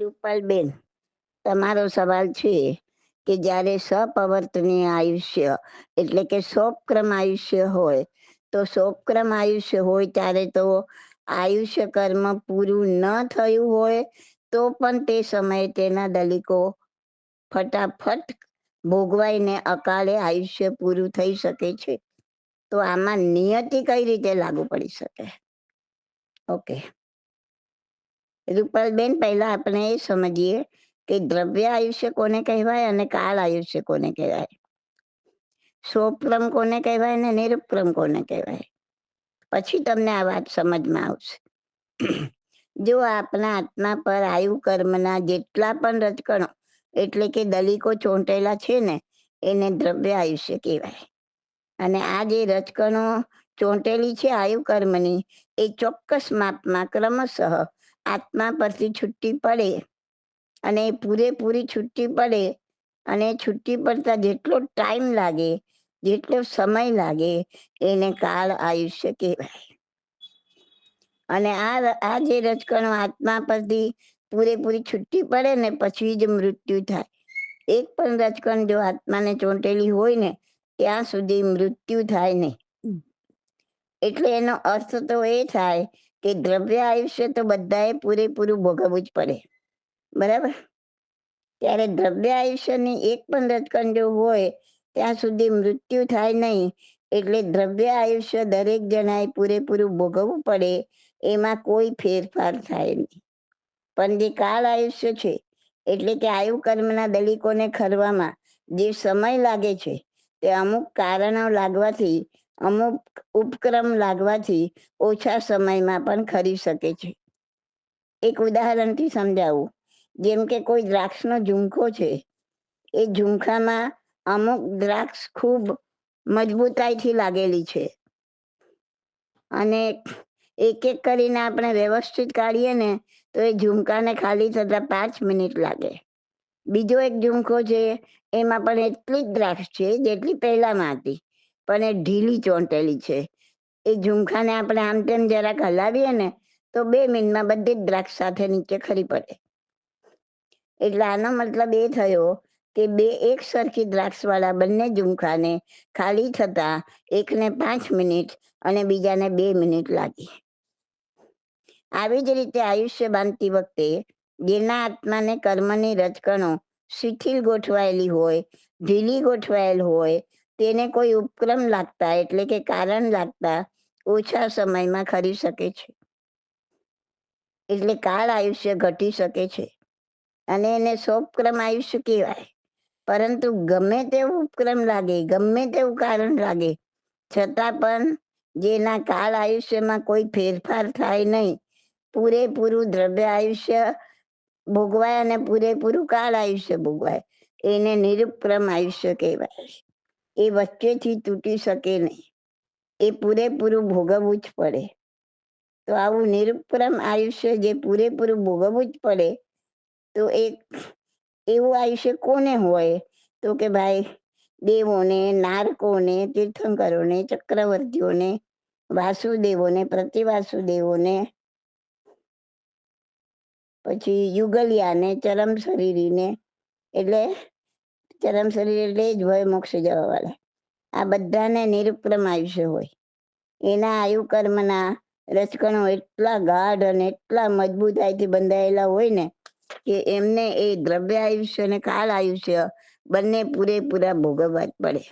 રૂપાલબેન, તમારો સવાલ છે કે જ્યારે સપવર્તનીય આયુષ્ય એટલે કે સોપક્રમ આયુષ્ય હોય, તો સોપક્રમ આયુષ્ય હોય ત્યારે તો આયુષ્ય કર્મ પૂરું ન થયું હોય, તો પણ તે સમયે તેના દલિકો ફટાફટ ભોગવાઈને અકાળે આયુષ્ય પૂરું થઈ શકે છે. તો આમાં નિયતિ કઈ રીતે લાગુ પડી શકે? ઓકે. રૂપાલબેન પહેલા આપણે એ સમજીએ કે દ્રવ્ય આયુષ્ય કોને કહેવાય અને કાળ આયુષ્ય કોને કહેવાય? સોપક્રમ કોને કહેવાય ને નિરુપક્રમ કોને કહેવાય? પછી તમને આ વાત સમજમાં આવશે. જો આપણા આત્મા પર આયુ કર્મના જેટલા પણ રજકણો, એટલે કે દલિકો ચોંટેલા છે ને, એને દ્રવ્ય આયુષ્ય કહેવાય. અને આ જે રજકણો ચોંટેલી છે આયુ કર્મની, એ ચોક્કસ માપમાં ક્રમશઃ આત્મા પરથી છુટ્ટી પડે અને પૂરેપૂરી છુટ્ટી પડે અને છુટ્ટી પડતા જેટલો ટાઈમ લાગે જેટલો સમય લાગે એને કાળ આયુષ્ય કહેવાય. અને આ આ જે રજકણો આત્મા પરથી પૂરેપૂરી છુટ્ટી પડે ને પછી જ મૃત્યુ થાય. એક પણ રજકણ જો આત્માને ચોંટેલી હોય ને ત્યાં સુધી મૃત્યુ થાય નહીં. એટલે એનો અર્થ તો એ થાય કે દ્રવ્ય આયુષ્ય તો બધાએ પૂરેપૂરું ભોગવવું જ પડે. બરાબર? ત્યારે દ્રવ્ય આયુષ્યની એક પણ રજકણ જો હોય, ત્યાં સુધી મૃત્યુ થાય નહીં, એટલે દ્રવ્ય આયુષ્ય દરેક જણાએ પૂરેપૂરું ભોગવવું પડે, એમાં કોઈ ફેરફાર થાય નહીં. પણ જે કાળ આયુષ્ય છે, એટલે કે આયુ કર્મના દલિકોને ખરવામાં જે સમય લાગે છે, તે અમુક કારણો લાગવાથી અમુક ઉપક્રમ લાગવાથી ઓછા સમયમાં પણ ખરી શકે છે. એક ઉદાહરણથી સમજાવું. જેમ કે કોઈ દ્રાક્ષનો ઝુમખો છે, એ ઝુમખામાં અમુક દ્રાક્ષ ખૂબ મજબૂતાઈથી લાગેલી છે. અને એક એક કરીને આપણે વ્યવસ્થિત કાઢીએ ને, તો એ ઝુમકાને ખાલી થતા પાંચ મિનિટ લાગે. બીજો એક ઝુમખો છે, એમાં પણ એટલી જ દ્રાક્ષ છે, જેટલી પહેલામાં હતી. પણ એ ઢીલી ચોંટેલી છે. એ ઝુમખાને આપણે આમ તેમ જરાક હલાવીએ ને, તો બે મિનિટમાં બધી દ્રાક્ષ સાથે નીચે ખરી પડે. એટલે આનો મતલબ એ થયો કે બે એક સરખી દ્રાક્ષવાળા બંને ઝુમખાને ખાલી થતા એકને પાંચ મિનિટ અને બીજાને બે મિનિટ લાગી. આવી જ રીતે આયુષ્ય બાંધતી વખતે જેના આત્માને કર્મની રચકણો શિથિલ ગોઠવાયેલી હોય, ઢીલી ગોઠવાયેલ હોય તેને કોઈ ઉપક્રમ લાગતા, એટલે કે કારણ લાગતા, ઓછા સમયમાં ખરી શકે છે. એટલે કાળ આયુષ્ય ઘટી શકે છે. અને એને સોપક્રમ આયુષ્ય કહેવાય. પરંતુ ગમે તેવું ઉપક્રમ લાગે, ગમે તેવું કારણ લાગે, છતાં પણ જેના કાળ આયુષ્યમાં કોઈ ફેરફાર થાય નહીં. પૂરેપૂરું દ્રવ્ય આયુષ્ય ભોગવાય અને પૂરેપૂરું કાળ આયુષ્ય ભોગવાય. એને નિરુપક્રમ આયુષ્ય કહેવાય. એ વચ્ચેથી તૂટી શકે નહીં. એ પૂરેપૂરું ભોગવવું જ પડે. તો આવું નિરુપક્રમ આયુષ્ય જે પૂરેપૂરું ભોગવવું જ પડે, તો એક એવું આયુષ્ય કોને હોય? તો કે ભાઈ, દેવોને, નારકોને, તીર્થંકરોને, ચક્રવર્તીઓને, વાસુદેવોને, પ્રતિવાસુદેવોને, પછી યુગલિયાને, ચરમ શરીરીને, એટલે ચરમ શરીર એટલે જ ભય મોક્ષ જવા વાળા. આ બધાને નિરુપક્રમ આયુષ્ય હોય. એના આયુ કર્મના રચકણો એટલા ગાઢ અને એટલા મજબૂતાઈથી બંધાયેલા હોય ને કે એમને એ દ્રવ્ય આયુષ્ય અને કાળ આયુષ્ય બંને પૂરેપૂરા ભોગવવા જ પડે.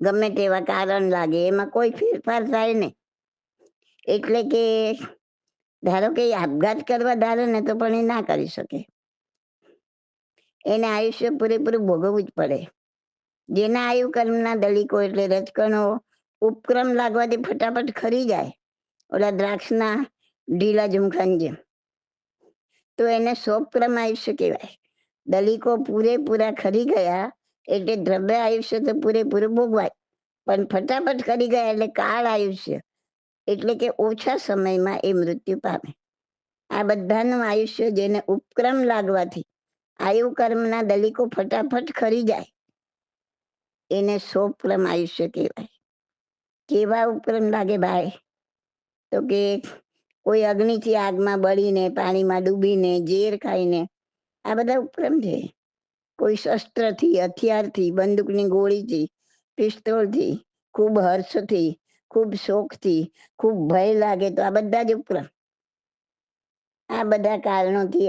ગમે તેવા કારણ લાગે, એમાં કોઈ ફેરફાર થાય નહીં એટલે કે ધારો કે આપઘાત કરવા ધારે ને તો પણ એ ના કરી શકે. એને આયુષ્ય પૂરેપૂરું ભોગવવું જ પડે. જેના આયુ કર્મના દલિકો એટલે રજકણો, ઉપક્રમ લાગવાથી ફટાફટ ખરી જાય. ઓલા દ્રાક્ષના ઢીલા ઝુમખાની જેમ. તો એને સોપક્રમ આયુષ્ય કહેવાય. દલિકો પૂરેપૂરા ખરી ગયા એટલે દ્રવ્ય આયુષ્ય તો પૂરેપૂરું ભોગવાય. પણ ફટાફટ ખરી ગયા એટલે કાળ આયુષ્ય. એટલે કે ઓછા સમયમાં એ મૃત્યુ પામે. આ બધાનું આયુષ્ય જેને ઉપક્રમ લાગવાથી આયુ કર્મના દલિકો ફટાફટ ખરી જાય. એને સોપક્રમ આયુષ્ય કહેવાય. કેવા ઉપક્રમ લાગે ભાઈ? તો કે કોઈ અગ્નિથી આગમાં બળીને, પાણીમાં ડૂબીને, ઝેર ખાઈને, આ બધા ઉપક્રમ છે. કોઈ શસ્ત્રથી, હથિયારથી, બંદૂકની ગોળીથી, પિસ્તોલથી, ખૂબ હર્ષથી, ખૂબ શોખથી, ખૂબ ભય લાગે તો આ બધા જ ઉપક્રમ આ બધા કારણોથી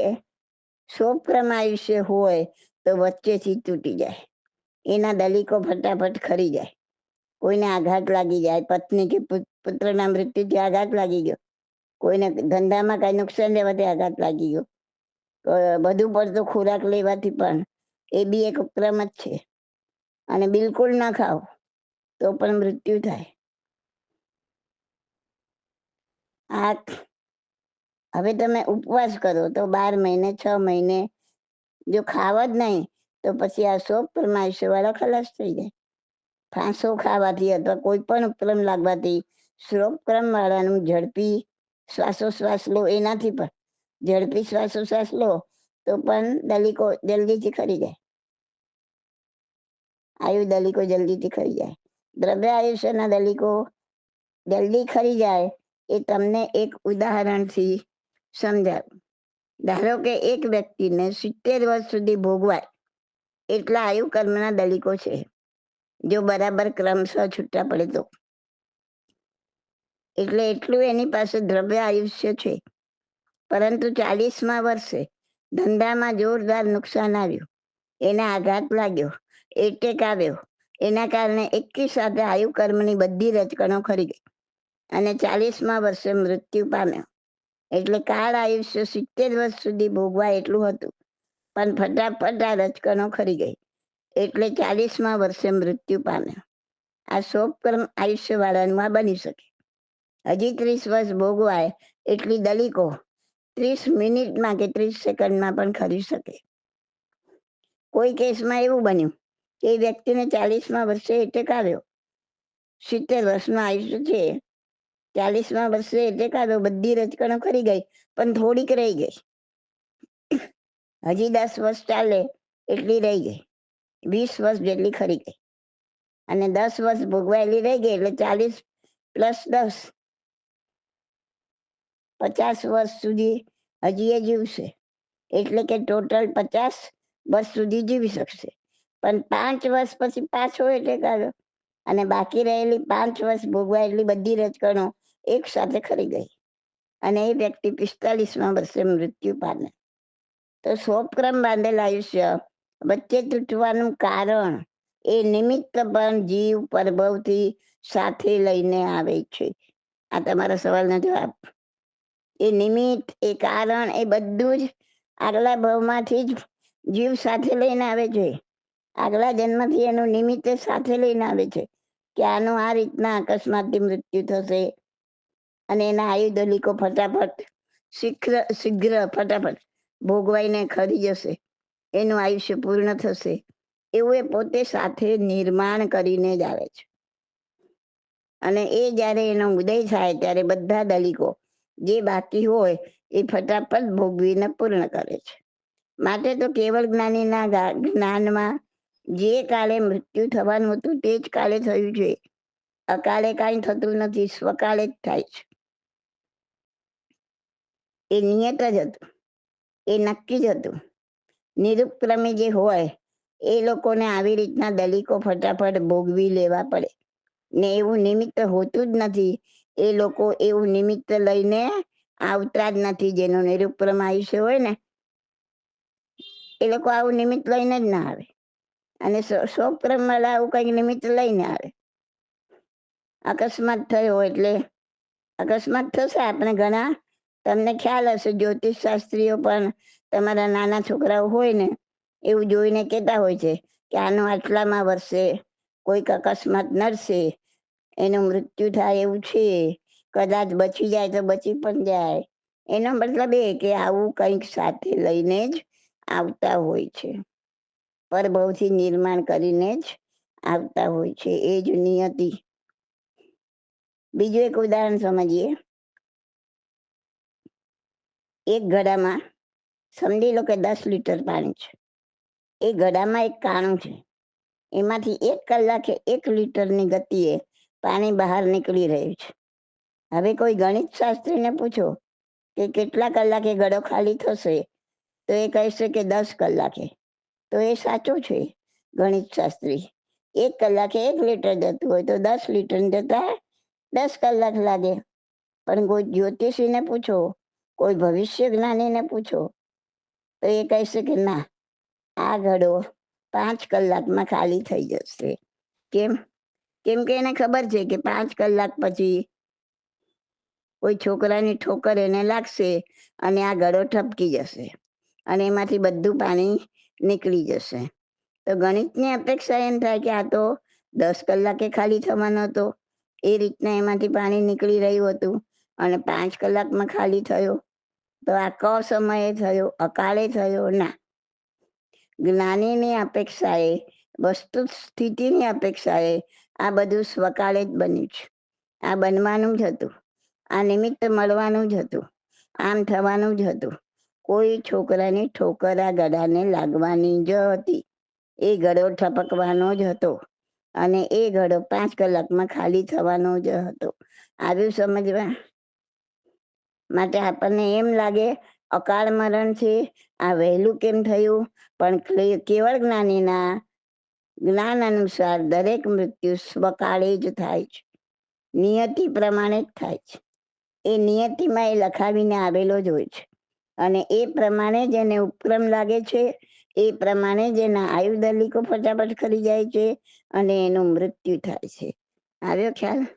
સોપ્રમ આયુષ્ય હોય તો વચ્ચેથી તૂટી જાય. એના દલિકો ફટાફટ ખરી જાય. કોઈને આઘાત લાગી જાય, પત્ની કે પુત્રના મૃત્યુથી આઘાત લાગી ગયો. કોઈને ધંધામાં કઈ નુકસાન લેવાથી આઘાત લાગી ગયો. બધું પડતો ખોરાક લેવાથી પણ એ બી એક ઉપક્રમ જ છે. અને બિલકુલ ના ખાઓ, તો પણ મૃત્યુ થાય. આ હવે તમે ઉપવાસ કરો તો બાર મહિને, છ મહિને જો ખાવ જ નહીં, તો પછી આ શોક પરમાયુષ્ય વાળા ખલાસ થઈ જાય. ફાંસો ખાવાથી અથવા કોઈ પણ ઉપક્રમ લાગવાથી શ્રોપક્રમ વાળાનું ઝડપી શ્વાસોશ્વાસ લો એનાથી પણ. ઝડપી શ્વાસોશ્વાસ લો તો પણ દલિકો જલ્દીથી ખરી જાય. આયુ દલિકો જલ્દીથી ખરી જાય. દ્રવ્ય આયુષ્યના દલિકો જલ્દી ખરી જાય એ તમને એક ઉદાહરણથી સમજાવું ધારો કે એક વ્યક્તિને સિત્તેર વર્ષ સુધી ભોગવાય, એટલા આયુ કર્મના દલિકો છે, જો બરાબર ક્રમશઃ છૂટા પડે તો. એટલે એટલું એની પાસે દ્રવ્ય આયુષ્ય છે. પરંતુ ચાલીસમાં વર્ષે ધંધામાં જોરદાર નુકસાન આવ્યું. એને આઘાત લાગ્યો, એટેક આવ્યો. એના કારણે એકી સાથે આયુ કર્મની બધી રચકણો ખરી ગઈ. અને ચાલીસમાં વર્ષે મૃત્યુ પામ્યો. એટલે કાળ આયુષ્ય સિત્તેર વર્ષ સુધી ભોગવાય એટલું હતું. પણ ફટાફટ આ રચકનો ખરી ગઈ. એટલે ચાલીસમાં વર્ષે મૃત્યુ પામ્યો. આ શોકકર્મ આયુષ્ય વાળાનું આ બની શકે. હજી ત્રીસ વર્ષ ભોગવાય એટલી દલિકો ત્રીસ મિનિટમાં કે ત્રીસ સેકન્ડમાં પણ ખરી શકે. કોઈ કેસમાં એવું બન્યું કે એ વ્યક્તિને ચાલીસમાં વર્ષે એટેક આવ્યો. સિત્તેર વર્ષનું આયુષ્ય છે ચાલીસમાં વર્ષે એટલે આવ્યો બધી રચકણો ખરી ગઈ, પણ થોડીક રહી ગઈ. હજી દસ વર્ષ ચાલે એટલી રહી ગઈ, વીસ વર્ષ જેટલી ખરી ગઈ. અને દસ વર્ષ ભોગવાયેલી રહી ગઈ એટલે ચાલીસ પ્લસ દસ, પચાસ વર્ષ સુધી હજી એ જીવશે. એટલે કે ટોટલ પચાસ વર્ષ સુધી જીવી શકશે. પણ પાંચ વર્ષ પછી પાછો એટલે કાઢો અને બાકી રહેલી પાંચ વર્ષ ભોગવાયેલી બધી રચકણો એક સાથે ખરી ગઈ. અને એ વ્યક્તિ પિસ્તાલીસમાં વર્ષે મૃત્યુ પામે તો સોપક્રમ બાંધેલ આયુષ્ય વચ્ચે તૂટવાનું કારણ એ નિમિત્ત પણ જીવ પરભવથી સાથે લઈને આવે છે. આ તમારા સવાલનો જવાબ. એ નિમિત્ત, એ કારણ, એ બધું જ આગલા ભવમાંથી જ જીવ સાથે લઈને આવે છે. આગલા જન્મથી એનું નિમિત્તે સાથે લઈને આવે છે કે આનું આ રીતના અકસ્માતથી મૃત્યુ થશે અને એના આયુધલિકો ફટાફટ શીઘ્ર શીઘ્ર ફટાફટ ભોગવાઈને ખરી જશે. એનું આયુષ્ય પૂર્ણ થશે. એવું એ પોતે સાથે નિર્માણ કરીને જ આવે છે. અને એ જ્યારે એનો ઉદય થાય ત્યારે બધા દલિકો જે બાકી હોય એ ફટાફટ ભોગવીને પૂર્ણ કરે છે. માટે તો કેવળ જ્ઞાનીના જ્ઞાનમાં જે કાલે મૃત્યુ થવાનું હતું તે જ કાલે થયું છે. અકાલે કાંઈ થતું નથી, સ્વકાલે જ થાય છે. એ નિયત જ હતું. એ નક્કી જ હતું. નિરુપક્રમી જે હોય, એ લોકોને આવી રીતના દલિકો ફટાફટ ભોગવી લેવા પડે. ને એવું નિમિત્ત હોતું જ નથી. એ લોકો એવું નિમિત્ત લઈને આવતા જ નથી. જેનું નિરુપક્રમ આયુષ્ય હોય ને, એ લોકો આવું નિમિત્ત લઈને જ ના આવે. અને શોક્રમ વાળા આવું કંઈક નિમિત્ત લઈને આવે. અકસ્માત થયો એટલે, અકસ્માત થશે. આપણે ઘણા તમને ખ્યાલ હશે જ્યોતિષ શાસ્ત્રીઓ પણ તમારા નાના છોકરાઓ હોય ને, એવું જોઈને કહેતા હોય છે કે આનું આટલામાં વર્ષે કોઈક અકસ્માત નડશે, એનું મૃત્યુ થાય એવું છે, કદાચ બચી જાય તો બચી પણ જાય. એનો મતલબ એ કે આવું કંઈક સાથે લઈને જ આવતા હોય છે. પરભવથી નિર્માણ કરીને જ આવતા હોય છે, એ જ નિયતિ. બીજું એક ઉદાહરણ સમજીએ. એક ગળામાં સમજી લો કે દસ લીટર પાણી છે. એ ગળામાં એક કાણું છે. એમાંથી એક કલાકે એક લીટરની ગતિએ પાણી બહાર નીકળી રહ્યું છે. હવે કોઈ ગણિત શાસ્ત્રીને પૂછો કે કેટલા કલાકે ગળો ખાલી થશે, તો એ કહેશે કે દસ કલાકે. તો એ સાચું છે, ગણિત શાસ્ત્રી. એક કલાકે એક લીટર જતું હોય તો દસ લીટર જતા દસ કલાક લાગે. પણ કોઈ જ્યોતિષીને પૂછો કોઈ ભવિષ્ય જ્ઞાનીને પૂછો, તો એ કહેશે કે ના, આ ઘડો પાંચ કલાકમાં ખાલી થઈ જશે. કેમ? કેમ કે એને ખબર છે કે પાંચ કલાક પછી કોઈ છોકરાની ઠોકર એને લાગશે અને આ ગળો ઠપકી જશે અને એમાંથી બધું પાણી નીકળી જશે. તો ગણિતની અપેક્ષા એમ થાય કે આ તો દસ કલાકે ખાલી થવાનો હતો. એ રીતના એમાંથી પાણી નીકળી રહ્યું હતું અને પાંચ કલાકમાં ખાલી થયો. તો આ ક સમયે થયો, અકાળે થયો, ના. જ્ઞાનીની અપેક્ષાએ, વસ્તુ સ્થિતિની અપેક્ષાએ આ બધું સ્વકાળે જ બન્યું છે. આ બનવાનું જ હતું. આ નિમિત્ત મળવાનું જ હતું. આમ થવાનું જ હતું. કોઈ છોકરાની ઠોકર ગળાને લાગવાની જ હતી. એ ગળો ઠપકવાનો જ હતો અને એ ગળો પાંચ કલાકમાં ખાલી થવાનો જ હતો. આવ્યું સમજવા? માટે આપણને એમ લાગે, અકાળ મરણ છે આ વહેલું કેમ થયું? પણ કેવળ જ્ઞાનીના, જ્ઞાન અનુસાર દરેક મૃત્યુ સ્વકાળે જ થાય છે. નિયતિ પ્રમાણે જ થાય છે. એ નિયતિમાં એ લખાવીને આવેલો જ હોય છે. અને એ પ્રમાણે જેને ઉપક્રમ લાગે છે. એ પ્રમાણે જેના આયુ દલિકો ફટાફટ ખરી જાય છે અને એનું મૃત્યુ થાય છે. આવ્યો ખ્યાલ?